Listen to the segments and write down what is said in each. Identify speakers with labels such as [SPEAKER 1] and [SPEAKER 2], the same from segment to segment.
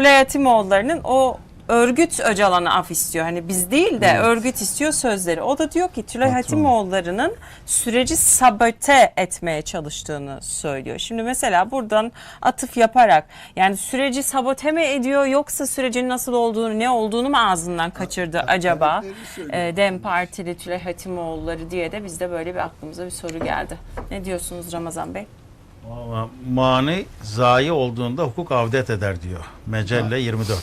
[SPEAKER 1] Tülay Hatimoğulları'nın o örgüt Öcalan'a af istiyor. Hani biz değil de örgüt istiyor sözleri. O da diyor ki Tülay. Hatimoğulları'nın süreci sabote etmeye çalıştığını söylüyor. Şimdi mesela buradan atıf yaparak yani süreci sabote mi ediyor yoksa sürecin nasıl olduğunu ne olduğunu mu ağzından kaçırdı acaba? Ee, Dem Partili Tülay Hatimoğulları diye de bizde böyle bir aklımıza bir soru geldi. Ne diyorsunuz Ramazan Bey?
[SPEAKER 2] Mani zayi olduğunda hukuk avdet eder diyor. Mecelle 24.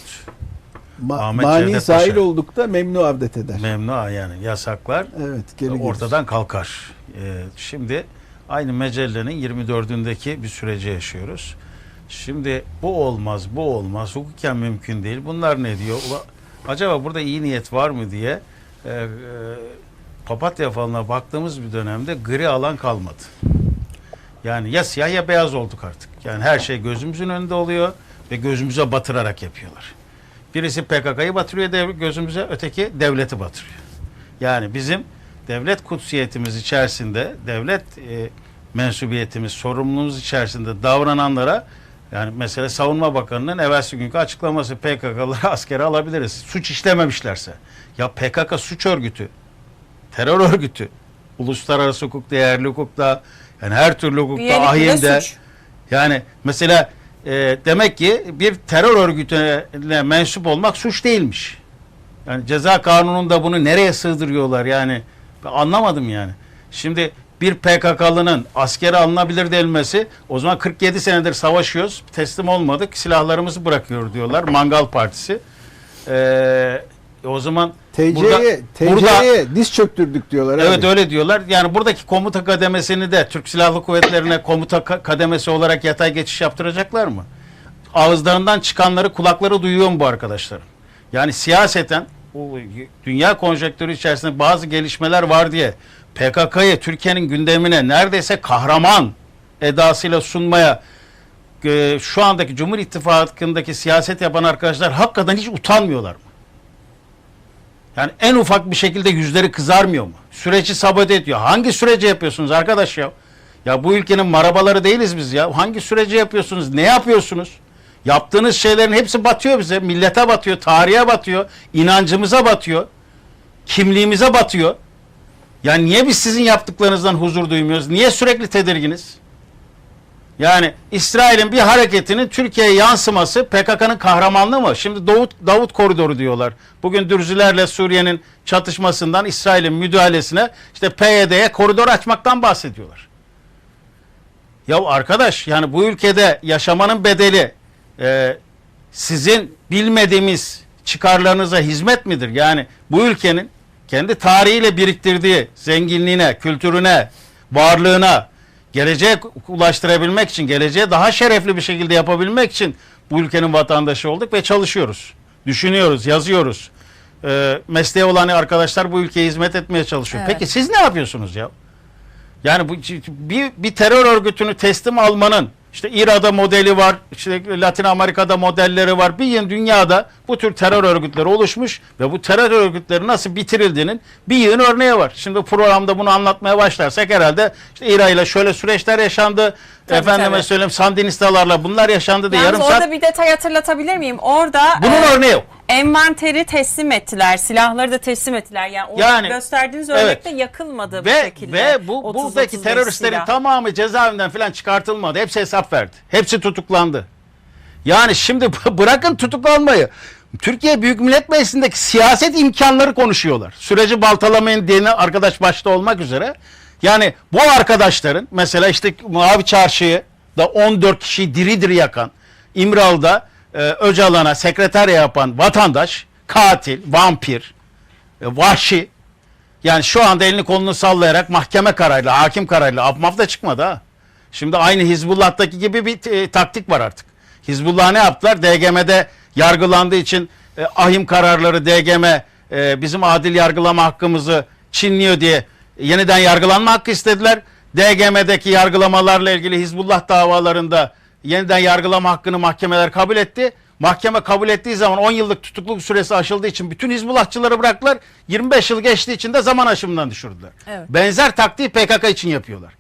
[SPEAKER 3] Ma-
[SPEAKER 2] Ahmet
[SPEAKER 3] mani
[SPEAKER 2] Cevdet
[SPEAKER 3] sahil
[SPEAKER 2] Paşa.
[SPEAKER 3] oldukta memnu avdet eder.
[SPEAKER 2] Memnua yani yasaklar
[SPEAKER 3] Evet geri gelir.
[SPEAKER 2] ortadan kalkar. Ee, şimdi aynı mecellenin 24'ündeki bir süreci yaşıyoruz. Şimdi bu olmaz, bu olmaz, hukuken mümkün değil. Bunlar ne diyor? Ula, acaba burada iyi niyet var mı diye e, e, papatya falına baktığımız bir dönemde gri alan kalmadı. Yani ya siyah ya beyaz olduk artık. Yani her şey gözümüzün önünde oluyor ve gözümüze batırarak yapıyorlar. Birisi PKK'yı batırıyor dev- gözümüze, öteki devleti batırıyor. Yani bizim devlet kutsiyetimiz içerisinde, devlet e, mensubiyetimiz, sorumluluğumuz içerisinde davrananlara yani mesela Savunma Bakanı'nın evvelsi günkü açıklaması PKK'ları askere alabiliriz. Suç işlememişlerse. Ya PKK suç örgütü, terör örgütü. Uluslararası hukuk, değerli hukukta, yani her türlü hukukta,
[SPEAKER 1] Üyelik suç.
[SPEAKER 2] Yani mesela e, demek ki bir terör örgütüne mensup olmak suç değilmiş. Yani ceza kanununda bunu nereye sığdırıyorlar yani ben anlamadım yani. Şimdi bir PKK'lının askere alınabilir denilmesi o zaman 47 senedir savaşıyoruz teslim olmadık silahlarımızı bırakıyor diyorlar Mangal Partisi. Ee, o zaman
[SPEAKER 3] TC'ye
[SPEAKER 2] burada-
[SPEAKER 3] TC'ye diz çöktürdük diyorlar
[SPEAKER 2] Evet
[SPEAKER 3] abi.
[SPEAKER 2] öyle diyorlar. Yani buradaki komuta kademesini de Türk Silahlı Kuvvetleri'ne komuta ka- kademesi olarak yatay geçiş yaptıracaklar mı? Ağızlarından çıkanları kulakları duyuyor mu bu arkadaşların? Yani siyaseten dünya konjektörü içerisinde bazı gelişmeler var diye PKK'yı Türkiye'nin gündemine neredeyse kahraman edasıyla sunmaya e, şu andaki Cumhur İttifakı'ndaki siyaset yapan arkadaşlar hakikaten hiç utanmıyorlar mı? Yani en ufak bir şekilde yüzleri kızarmıyor mu? Süreci sabote ediyor. Hangi süreci yapıyorsunuz arkadaş ya? Ya bu ülkenin marabaları değiliz biz ya. Hangi süreci yapıyorsunuz? Ne yapıyorsunuz? Yaptığınız şeylerin hepsi batıyor bize. Millete batıyor, tarihe batıyor, inancımıza batıyor, kimliğimize batıyor. Yani niye biz sizin yaptıklarınızdan huzur duymuyoruz? Niye sürekli tedirginiz? Yani İsrail'in bir hareketinin Türkiye'ye yansıması PKK'nın kahramanlığı mı? Şimdi Davut, Davut koridoru diyorlar. Bugün Dürzülerle Suriye'nin çatışmasından İsrail'in müdahalesine işte PYD'ye koridor açmaktan bahsediyorlar. Ya arkadaş yani bu ülkede yaşamanın bedeli e, sizin bilmediğimiz çıkarlarınıza hizmet midir? Yani bu ülkenin kendi tarihiyle biriktirdiği zenginliğine, kültürüne, varlığına, geleceğe ulaştırabilmek için, geleceğe daha şerefli bir şekilde yapabilmek için bu ülkenin vatandaşı olduk ve çalışıyoruz. Düşünüyoruz, yazıyoruz. Ee, mesleği olan arkadaşlar bu ülkeye hizmet etmeye çalışıyor.
[SPEAKER 1] Evet.
[SPEAKER 2] Peki siz ne yapıyorsunuz ya? Yani bu bir, bir terör örgütünü teslim almanın işte İRA'da modeli var, işte Latin Amerika'da modelleri var. Bir dünyada bu tür terör örgütleri oluşmuş ve bu terör örgütleri nasıl bitirildiğinin bir yığın örneği var. Şimdi programda bunu anlatmaya başlarsak herhalde işte İRA ile şöyle süreçler yaşandı.
[SPEAKER 1] Tabii,
[SPEAKER 2] Efendime
[SPEAKER 1] tabii.
[SPEAKER 2] söyleyeyim Sandinistalarla bunlar yaşandı diye yarım
[SPEAKER 1] orada
[SPEAKER 2] saat.
[SPEAKER 1] bir detay hatırlatabilir miyim? Orada
[SPEAKER 2] Bunun
[SPEAKER 1] e,
[SPEAKER 2] örneği yok.
[SPEAKER 1] Envanteri teslim ettiler, silahları da teslim ettiler. Yani, o
[SPEAKER 2] Yani,
[SPEAKER 1] gösterdiğiniz
[SPEAKER 2] evet.
[SPEAKER 1] örnekte yakılmadı bu
[SPEAKER 2] Ve
[SPEAKER 1] şekilde.
[SPEAKER 2] ve bu
[SPEAKER 1] 30-35
[SPEAKER 2] buradaki teröristlerin
[SPEAKER 1] silah.
[SPEAKER 2] tamamı cezaevinden falan çıkartılmadı. Hepsi hesap verdi. Hepsi tutuklandı. Yani şimdi bırakın tutuklanmayı. Türkiye Büyük Millet Meclisi'ndeki siyaset imkanları konuşuyorlar. Süreci baltalamayın diyen arkadaş başta olmak üzere. Yani bu arkadaşların mesela işte Mavi Çarşı'yı da 14 kişiyi diri diri yakan, İmralı'da e, Öcalan'a sekreter yapan vatandaş, katil, vampir, e, vahşi, yani şu anda elini kolunu sallayarak mahkeme kararıyla, hakim kararıyla APMAF da çıkmadı ha. Şimdi aynı Hizbullah'taki gibi bir e, taktik var artık. Hizbullah ne yaptılar? DGM'de yargılandığı için e, ahim kararları DGM e, bizim adil yargılama hakkımızı çinliyor diye yeniden yargılanma hakkı istediler. DGM'deki yargılamalarla ilgili Hizbullah davalarında yeniden yargılama hakkını mahkemeler kabul etti. Mahkeme kabul ettiği zaman 10 yıllık tutukluk süresi aşıldığı için bütün Hizbullahçıları bıraktılar. 25 yıl geçtiği için de zaman aşımından düşürdüler.
[SPEAKER 1] Evet.
[SPEAKER 2] Benzer taktiği PKK için yapıyorlar.